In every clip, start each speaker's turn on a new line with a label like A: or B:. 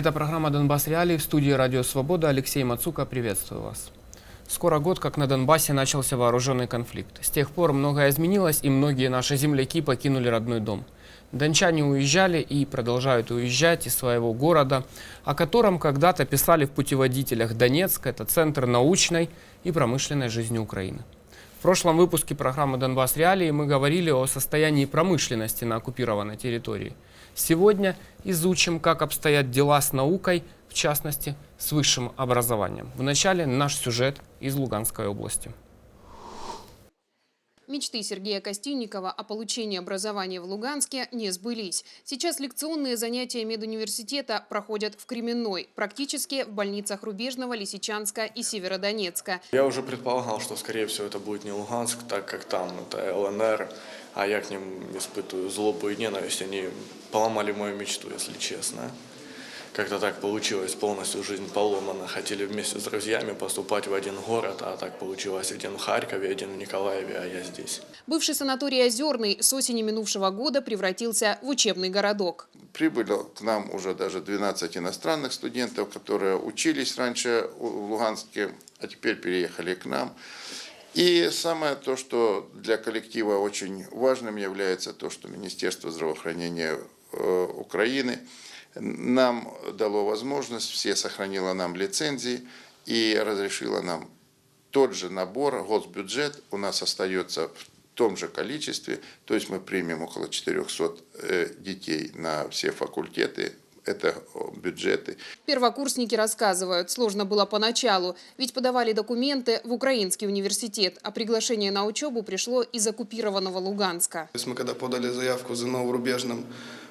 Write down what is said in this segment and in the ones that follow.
A: Это программа «Донбасс Реалии» в студии «Радио Свобода». Алексей Мацука, приветствую вас. Скоро год, как на Донбассе начался вооруженный конфликт. С тех пор многое изменилось, и многие наши земляки покинули родной дом. Дончане уезжали и продолжают уезжать из своего города, о котором когда-то писали в путеводителях Донецк. Это центр научной и промышленной жизни Украины. В прошлом выпуске программы «Донбасс Реалии» мы говорили о состоянии промышленности на оккупированной территории. Сегодня изучим, как обстоят дела с наукой, в частности, с высшим образованием. Вначале наш сюжет из Луганской области.
B: Мечты Сергея Костинникова о получении образования в Луганске не сбылись. Сейчас лекционные занятия медуниверситета проходят в Кременной, практически в больницах Рубежного, Лисичанска и Северодонецка.
C: Я уже предполагал, что, скорее всего, это будет не Луганск, так как там это ЛНР, а я к ним испытываю злобу и ненависть. Они поломали мою мечту, если честно. Как-то так получилось, полностью жизнь поломана. Хотели вместе с друзьями поступать в один город, а так получилось один в Харькове, один в Николаеве, а я здесь.
B: Бывший санаторий «Озерный» с осени минувшего года превратился в учебный городок.
D: Прибыло к нам уже даже 12 иностранных студентов, которые учились раньше в Луганске, а теперь переехали к нам. И самое то, что для коллектива очень важным является то, что Министерство здравоохранения э, Украины нам дало возможность, все сохранило нам лицензии и разрешило нам тот же набор, госбюджет у нас остается в том же количестве, то есть мы примем около 400 э, детей на все факультеты, это бюджеты.
B: Первокурсники рассказывают, сложно было поначалу, ведь подавали документы в Украинский университет, а приглашение на учебу пришло из оккупированного Луганска.
E: То есть мы когда подали заявку за Новорубежным,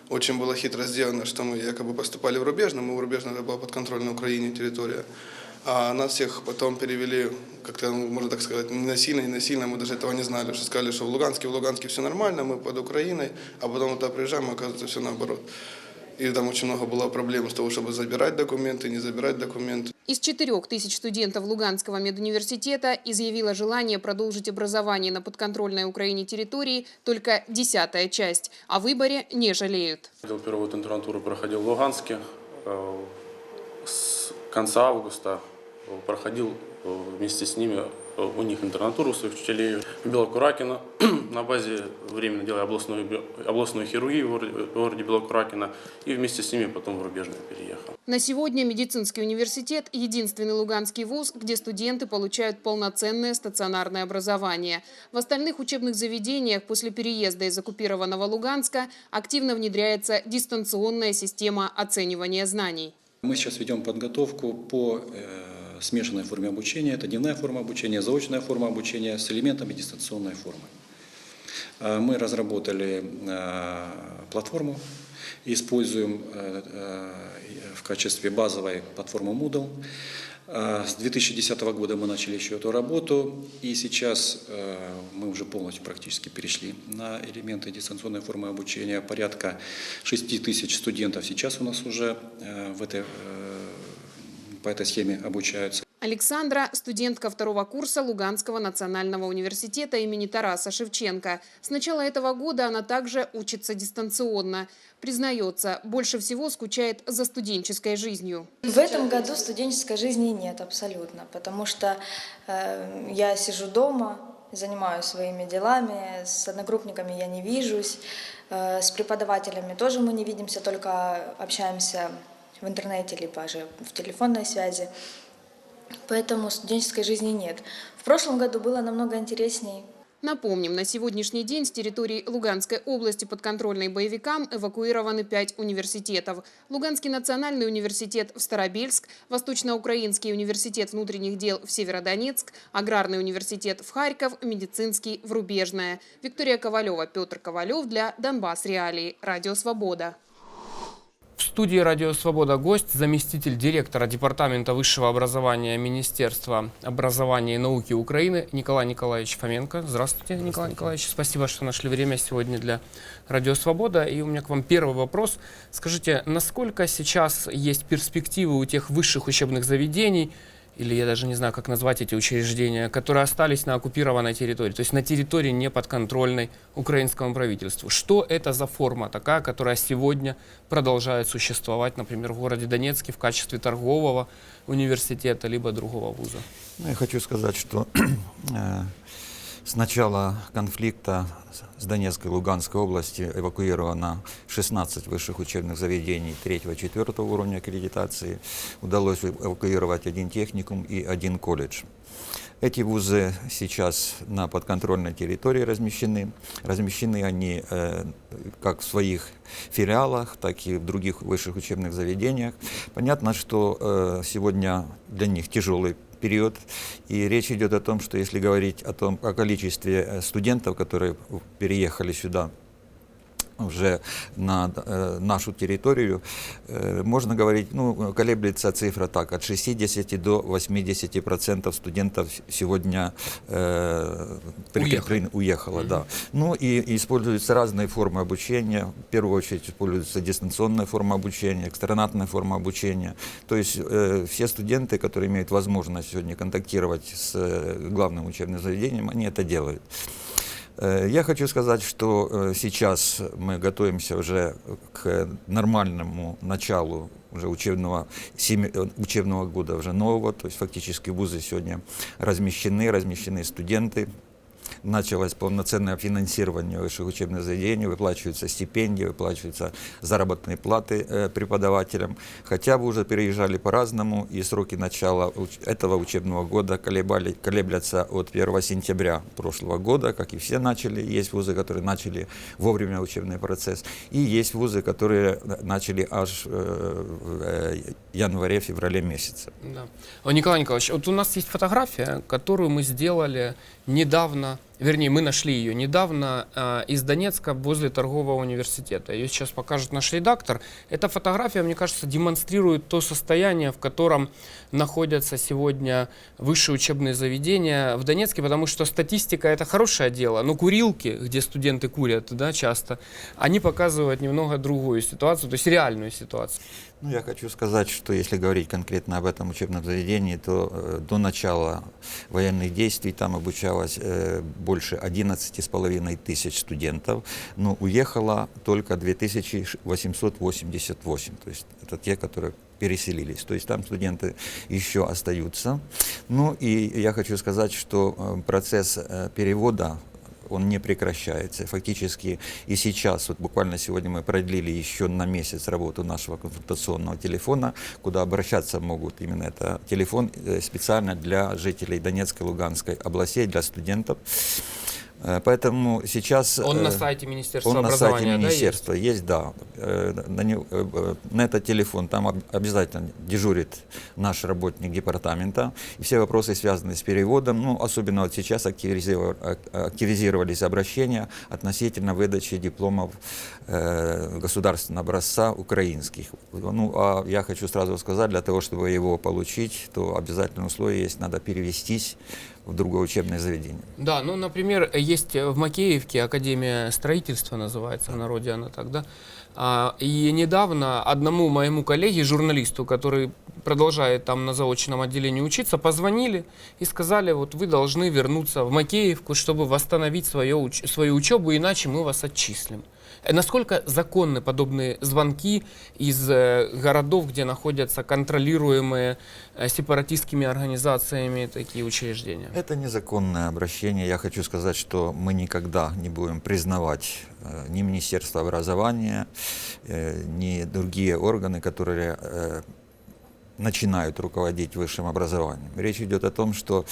E: очень было хитро сделано, что мы якобы поступали в Рубежном, мы в Рубежном это была подконтрольная Украине территория. А нас всех потом перевели, как-то, ну, можно так сказать, не насильно, не насильно, мы даже этого не знали, что сказали, что в Луганске, в Луганске все нормально, мы под Украиной, а потом туда приезжаем, оказывается, все наоборот. И там очень много было проблем с того, чтобы забирать документы, не забирать документы.
B: Из 4 тысяч студентов Луганского медуниверситета изъявила желание продолжить образование на подконтрольной Украине территории только десятая часть. О выборе не жалеют.
F: Делал первую интернатуру проходил в Луганске. Э, С конца августа проходил э, вместе с ними э, у них интернатуру у своих учителей в Белокуракино. На базе временно делая областную, областную хирургию в городе, в городе Белокуракино. И вместе с ними потом в Рубежное переехал.
B: На сегодня медицинский университет – единственный луганский вуз, где студенты получают полноценное стационарное образование. В остальных учебных заведениях после переезда из оккупированного Луганска активно внедряется дистанционная система оценивания знаний.
G: Мы сейчас ведем подготовку по э, смешанной форме обучения. Это дневная форма обучения, заочная форма обучения с элементами дистанционной формы. Э, Мы разработали э, платформу, используем э, э, в качестве базовой платформу Moodle. Э, С 2010 года мы начали еще эту работу, и сейчас э, мы уже полностью практически перешли на элементы дистанционной формы обучения. Порядка 6 тысяч студентов сейчас у нас уже э, в этой, э, по этой схеме обучаются.
B: Александра – студентка второго курса Луганского национального университета имени Тараса Шевченко. С начала этого года она также учится дистанционно. Признается, больше всего скучает за студенческой жизнью.
H: В этом году студенческой жизни нет абсолютно, потому что э, я сижу дома, занимаюсь своими делами, с одногруппниками я не вижусь, э, с преподавателями тоже мы не видимся, только общаемся в интернете либо же в телефонной связи. Поэтому студенческой жизни нет. В прошлом году было намного интересней.
B: Напомним, на сегодняшний день с территории Луганской области подконтрольной боевикам эвакуированы пять университетов. Луганский национальный университет в Старобельск, Восточноукраинский университет внутренних дел в Северодонецк, Аграрный университет в Харьков, Медицинский в Рубежное. Виктория Ковалева, Петр Ковалев для Донбасс Реалии. Радио Свобода.
A: Студии «Радио Свобода» гость, заместитель директора Департамента высшего образования Министерства образования и науки Украины Николай Николаевич Фоменко. Здравствуйте, Николай Николаевич. Спасибо, что нашли время сегодня для «Радио Свобода». И у меня к вам первый вопрос. Скажите, насколько сейчас есть перспективы у тех высших учебных заведений или я даже не знаю, как назвать эти учреждения, которые остались на оккупированной территории, то есть на территории не подконтрольной украинскому правительству. Что это за форма такая, которая сегодня продолжает существовать, например, в городе Донецке в качестве торгового университета либо другого вуза?
I: Ну, я хочу сказать, что э, с начала конфликта с Донецкой и Луганской области эвакуировано 16 высших учебных заведений 3-4 уровня аккредитации. Удалось эвакуировать один техникум и один колледж. Эти вузы сейчас на подконтрольной территории размещены. Размещены они э, как в своих филиалах, так и в других высших учебных заведениях. Понятно, что э, сегодня для них тяжелый период, и речь идет о том, что если говорить о том, о количестве э, студентов, которые переехали сюда уже на э, нашу территорию, э, можно говорить, ну, колеблется цифра так, от 60 до 80 процентов студентов сегодня э, при- уехало, да. Ну и, используются разные формы обучения, в первую очередь используется дистанционная форма обучения, экстранатная форма обучения, то есть э, все студенты, которые имеют возможность сегодня контактировать с э, главным учебным заведением, они это делают. Э, Я хочу сказать, что э, сейчас мы готовимся уже к нормальному началу уже учебного, э, учебного года уже нового, то есть фактически вузы сегодня размещены, размещены студенты, началось полноценное финансирование высших учебных заведений, выплачиваются стипендии, выплачиваются заработные платы э, преподавателям. Хотя бы уже переезжали по-разному, и сроки начала этого учебного года колебали, колеблятся от 1 сентября прошлого года, как и все начали. Есть вузы, которые начали вовремя учебный процесс, и есть вузы, которые на- начали аж э, в э, январе-феврале месяце.
A: Да. Николай Николаевич, вот у нас есть фотография, которую мы сделали недавно, вернее, мы нашли ее недавно э, из Донецка возле торгового университета. Ее сейчас покажет наш редактор. Эта фотография, мне кажется, демонстрирует то состояние, в котором находятся сегодня высшие учебные заведения в Донецке, потому что статистика это хорошее дело, но курилки, где студенты курят, да, часто, они показывают немного другую ситуацию, то есть реальную ситуацию.
I: Ну, я хочу сказать, что если говорить конкретно об этом учебном заведении, то э, до начала военных действий там обучалось э, больше 11,5 тысяч студентов, но уехало только 2888, то есть это те, которые переселились. То есть там студенты еще остаются. Ну и я хочу сказать, что э, процесс э, перевода он не прекращается. Фактически и сейчас, вот буквально сегодня мы продлили еще на месяц работу нашего консультационного телефона, куда обращаться могут именно это телефон э, специально для жителей Донецкой, Луганской областей, для студентов. Э, Поэтому сейчас...
A: Он на
I: э,
A: сайте Министерства
I: он на
A: образования,
I: сайте
A: да, есть?
I: министерства есть, да. Э, На, него- на этот телефон там об- обязательно дежурит наш работник департамента. И все вопросы, связанные с переводом, ну, особенно вот сейчас активизировались обращения относительно выдачи дипломов государственного образца украинских. Ну, а я хочу сразу сказать, для того, чтобы его получить, то обязательное условие есть, надо перевестись в другое учебное заведение.
A: Да, ну, например, есть в Макеевке Академия строительства называется в народе она так, да? А, И недавно одному моему коллеге, журналисту, который продолжает там на заочном отделении учиться, позвонили и сказали, вот вы должны вернуться в Макеевку, чтобы восстановить свое, свою учебу, иначе мы вас отчислим. Насколько законны подобные звонки из э, городов, где находятся контролируемые э, сепаратистскими организациями такие учреждения?
I: Это незаконное обращение. Я хочу сказать, что мы никогда не будем признавать э, ни Министерство образования, ни другие органы, которые начинают руководить высшим образованием. Речь идет о том, что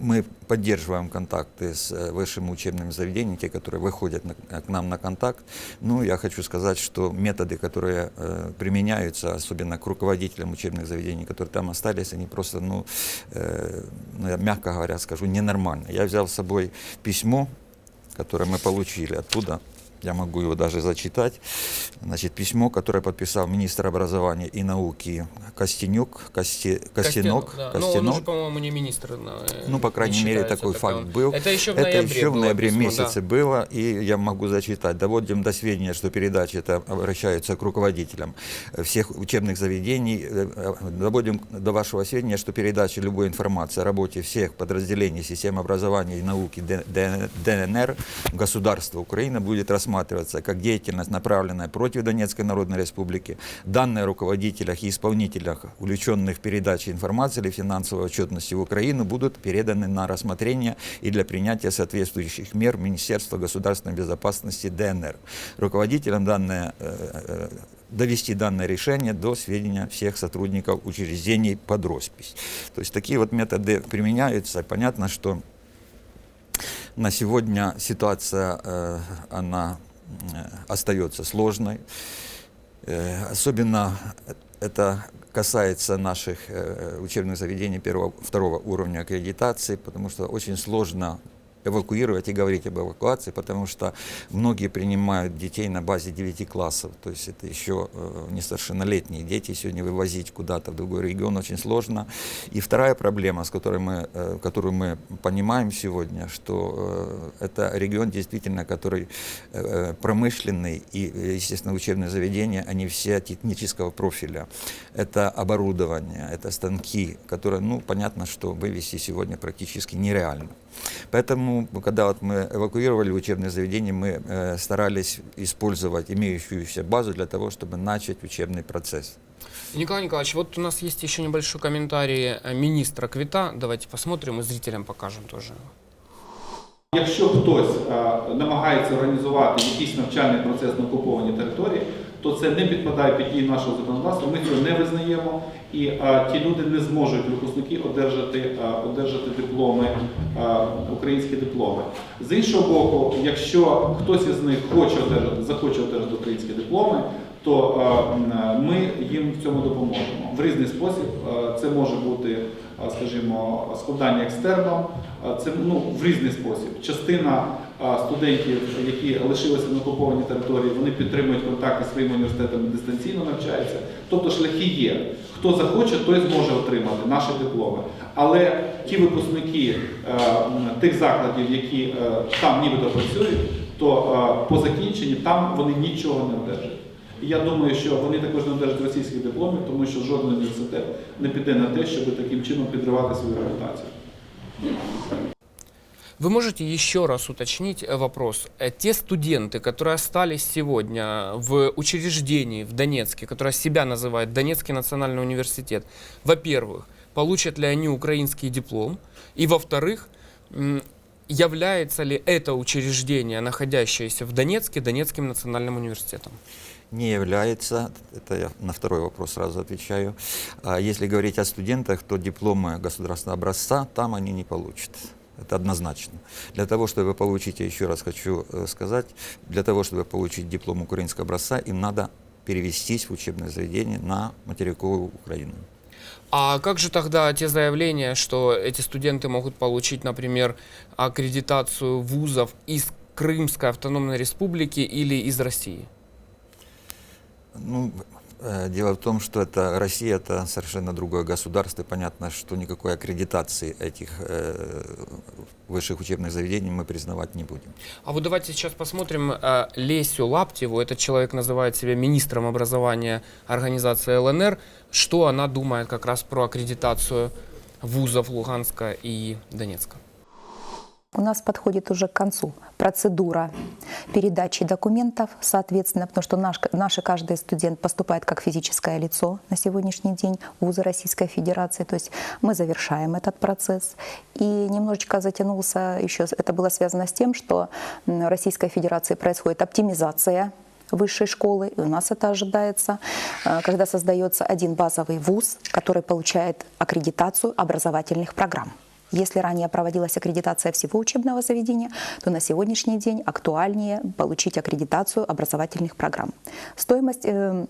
I: мы поддерживаем контакты с э, высшими учебными заведениями, те, которые выходят на- к нам на контакт. Ну, я хочу сказать, что методы, которые э, применяются, особенно к руководителям учебных заведений, которые там остались, они просто, ну, э, ну, я мягко говоря скажу, ненормальные. Я взял с собой письмо, которое мы получили оттуда, я могу его даже зачитать. Значит, письмо, которое подписал министр образования и науки Костенюк, Кости, Костенок,
A: да. Но он
I: Костенок.
A: уже, по-моему, не министр. э,
I: Ну, по крайней
A: не
I: мере, такой факт
A: таковым.
I: был.
A: Это еще в
I: Это
A: ноябре
I: еще в ноябре
A: письмо,
I: месяце
A: да.
I: было, и я могу зачитать. Доводим до сведения, что передачи это обращаются к руководителям всех учебных заведений. Э, э, Доводим до вашего сведения, что передача любой информации о работе всех подразделений системы образования и науки ДНР государства Украины будет рассматриваться как деятельность, направленная против Донецкой Народной Республики. Данные о руководителях и исполнителях, увлеченных передачей информации или финансовой отчетности в Украину, будут переданы на рассмотрение и для принятия соответствующих мер Министерства государственной безопасности ДНР. Руководителям данное э, э, довести данное решение до сведения всех сотрудников учреждений под роспись. То есть такие вот методы применяются. Понятно, что на сегодня ситуация, э, она э, остается сложной. Э, Особенно это касается наших учебных заведений первого, второго уровня аккредитации, потому что очень сложно эвакуировать и говорить об эвакуации, потому что многие принимают детей на базе 9 классов, то есть это еще э, несовершеннолетние дети, сегодня вывозить куда-то в другой регион очень сложно. И вторая проблема, с которой мы, э, которую мы понимаем сегодня, что э, это регион действительно, который промышленный и, естественно, учебные заведения, они все технического профиля. Это оборудование, это станки, которые, ну, понятно, что вывести сегодня практически нереально. Поэтому, когда вот мы эвакуировали учебные заведения, мы э, старались использовать имеющуюся базу для того, чтобы начать учебный процесс.
A: Николай Николаевич, вот у нас есть еще небольшой комментарий э, министра Квита. Давайте посмотрим и зрителям покажем тоже.
J: Якщо хтось е, намагається організувати якийсь навчальний процес на окупованій території, то це не підпадає під дії нашого законодавства. Ми цього не визнаємо, і е, ті люди не зможуть випускники одержати, е, одержати дипломи, е, українські дипломи. З іншого боку, якщо хтось із них хоче одержати, захоче одержати українські дипломи, то м, ми їм в цьому допоможемо в різний спосіб. Е, Це може бути, е, скажімо, складання екстерном, е, це ну в різний спосіб. Частина студентів, які лишилися на окупованій території, вони підтримують контакти зі своїми університетами дистанційно навчаються. Тобто шляхи є. Хто захоче, той зможе отримати наші дипломи. Але ті випускники е, тих закладів, які е, там нібито працюють, то е, по закінченні там вони нічого не одержать. І я думаю, що вони також не одержать російських дипломів, тому що жоден університет не піде на те, щоб таким чином підривати свою репутацію.
A: Вы можете еще раз уточнить э, вопрос? Э, Те студенты, которые остались сегодня в учреждении в Донецке, которое себя называет Донецкий национальный университет, во-первых, получат ли они украинский диплом? И во-вторых, является ли это учреждение, находящееся в Донецке, Донецким национальным университетом?
I: не является, это я на второй вопрос сразу отвечаю. А если говорить о студентах, то дипломы государственного образца там они не получат. Это однозначно. Для того, чтобы получить, я еще раз хочу э, сказать, для того, чтобы получить диплом украинского образца, им надо перевестись в учебное заведение на материковую Украину.
A: А как же тогда те заявления, что эти студенты могут получить, например, аккредитацию вузов из Крымской автономной республики или из России?
I: Ну, дело в том, что это Россия это совершенно другое государство. И понятно, что никакой аккредитации этих э, высших учебных заведений мы признавать не будем.
A: А вот давайте сейчас посмотрим э, Лесю Лаптеву. Этот человек называет себя министром образования организации ЛНР. Что она думает как раз про аккредитацию вузов Луганска и Донецка?
K: У нас подходит уже к концу процедура передачи документов, соответственно, потому что наш, наш каждый студент поступает как физическое лицо на сегодняшний день в вузы Российской Федерации. То есть мы завершаем этот процесс. И немножечко затянулся еще, это было связано с тем, что в Российской Федерации происходит оптимизация высшей школы, и у нас это ожидается, э, когда создается один базовый вуз, который получает аккредитацию образовательных программ. Если ранее проводилась аккредитация всего учебного заведения, то на сегодняшний день актуальнее получить аккредитацию образовательных программ. Стоимость э,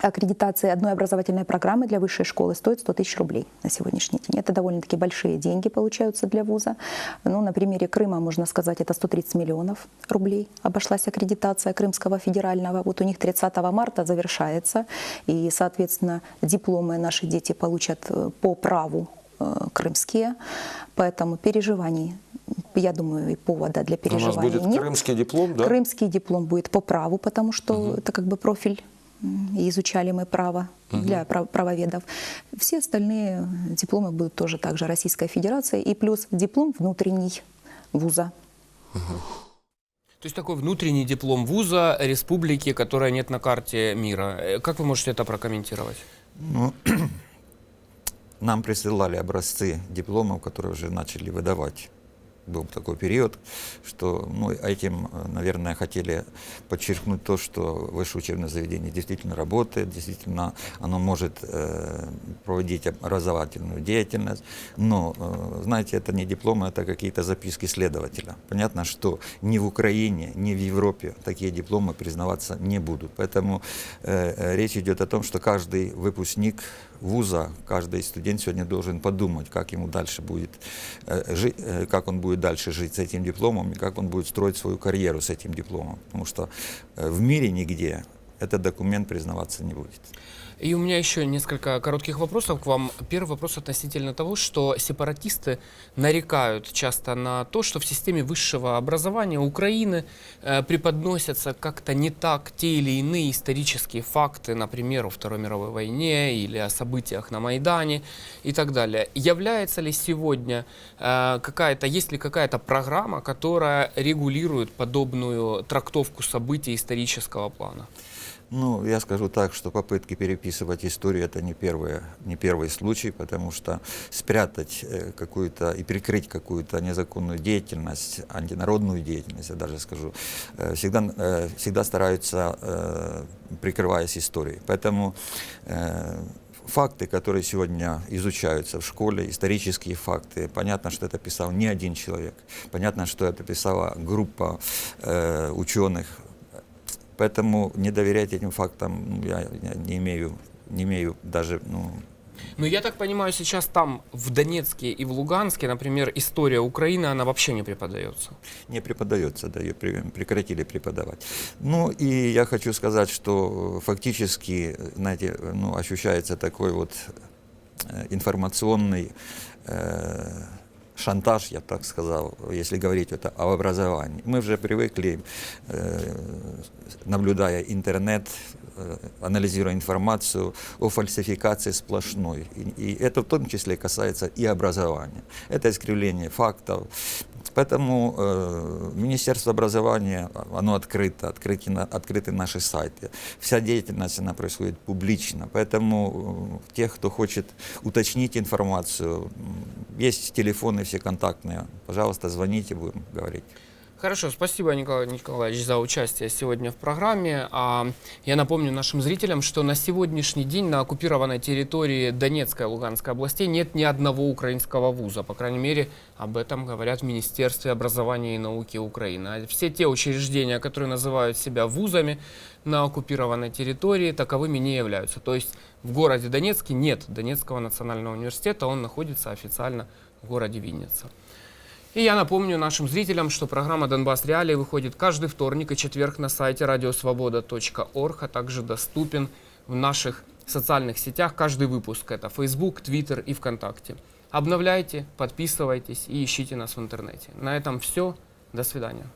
K: аккредитация одной образовательной программы для высшей школы стоит 100 тысяч рублей на сегодняшний день. Это довольно-таки большие деньги получаются для вуза. Ну, на примере Крыма, можно сказать, это 130 миллионов рублей обошлась аккредитация Крымского федерального. Вот у них 30 марта завершается, и, соответственно, дипломы наши дети получат э, по праву крымские, поэтому переживаний, я думаю, и повода для
L: У нас
K: переживаний
L: будет
K: нет.
L: крымский диплом, да?
K: Крымский диплом будет по праву, потому что это как бы профиль, и изучали мы право для прав- правоведов. Все остальные дипломы будут тоже также Российской Федерации, и плюс диплом внутренний вуза.
A: То есть такой внутренний диплом вуза республики, которая нет на карте мира. Э, Как вы можете это прокомментировать?
I: Ну, нам присылали образцы дипломов, которые уже начали выдавать. Был такой период, что ну, этим, наверное, хотели подчеркнуть то, что высшее учебное заведение действительно работает, действительно оно может э, проводить образовательную деятельность. Но, э, знаете, это не дипломы, это какие-то записки следователя. Понятно, что ни в Украине, ни в Европе такие дипломы признаваться не будут. Поэтому э, э, речь идет о том, что каждый выпускник вуза, каждый студент сегодня должен подумать, как ему дальше будет э, жить, э, как он будет дальше жить с этим дипломом и как он будет строить свою карьеру с этим дипломом. Потому что э, в мире нигде этот документ признаваться не будет.
A: И у меня еще несколько коротких вопросов к вам. Первый вопрос относительно того, что сепаратисты нарекают часто на то, что в системе высшего образования Украины э, преподносятся как-то не так те или иные исторические факты, например, о Второй мировой войне или о событиях на Майдане и так далее. Является ли сегодня э, какая-то, есть ли какая-то программа, которая регулирует подобную трактовку событий исторического плана?
I: Ну, я скажу так, что попытки переписывать историю это не, первое, не первый случай, потому что спрятать э, какую-то и прикрыть какую-то незаконную деятельность, антинародную деятельность, я даже скажу, э, всегда, э, всегда стараются, прикрываясь историей. Поэтому факты, которые сегодня изучаются в школе, исторические факты, понятно, что это писал не один человек, понятно, что это писала группа ученых, Поэтому не доверять этим фактам ну, я, я не имею, не имею даже, ну,
A: Но я так понимаю, сейчас там, в Донецке и в Луганске, например, история Украины, она вообще не преподается.
I: не преподается, да, ее прекратили преподавать. Ну и я хочу сказать, что фактически, знаете, ну, ощущается такой вот э, информационный э, шантаж, я так сказал, если говорить это о образовании. Мы уже привыкли, э, наблюдая интернет, э, анализируя информацию о фальсификации сплошной. И это в том числе касается и образования. Это искривление фактов. Поэтому э, Министерство образования, оно открыто, открыты, открыты наши сайты. Вся деятельность, она происходит публично. Поэтому э, тех, кто хочет уточнить информацию, есть телефоны все контактные. Пожалуйста, звоните, будем говорить.
A: Хорошо, спасибо, Николай Николаевич, за участие сегодня в программе. А, я напомню нашим зрителям, что на сегодняшний день на оккупированной территории Донецкой и Луганской областей нет ни одного украинского вуза. По крайней мере, об этом говорят в Министерстве образования и науки Украины. А все те учреждения, которые называют себя вузами на оккупированной территории, таковыми не являются. То есть в городе Донецке нет Донецкого национального университета, он находится официально в городе Винница. И я напомню нашим зрителям, что программа «Донбасс Реалии» выходит каждый вторник и четверг на сайте радиосвобода.орг, а также доступен в наших социальных сетях. Каждый выпуск – это Facebook, Twitter и ВКонтакте. Обновляйте, подписывайтесь и ищите нас в интернете. На этом все. До свидания.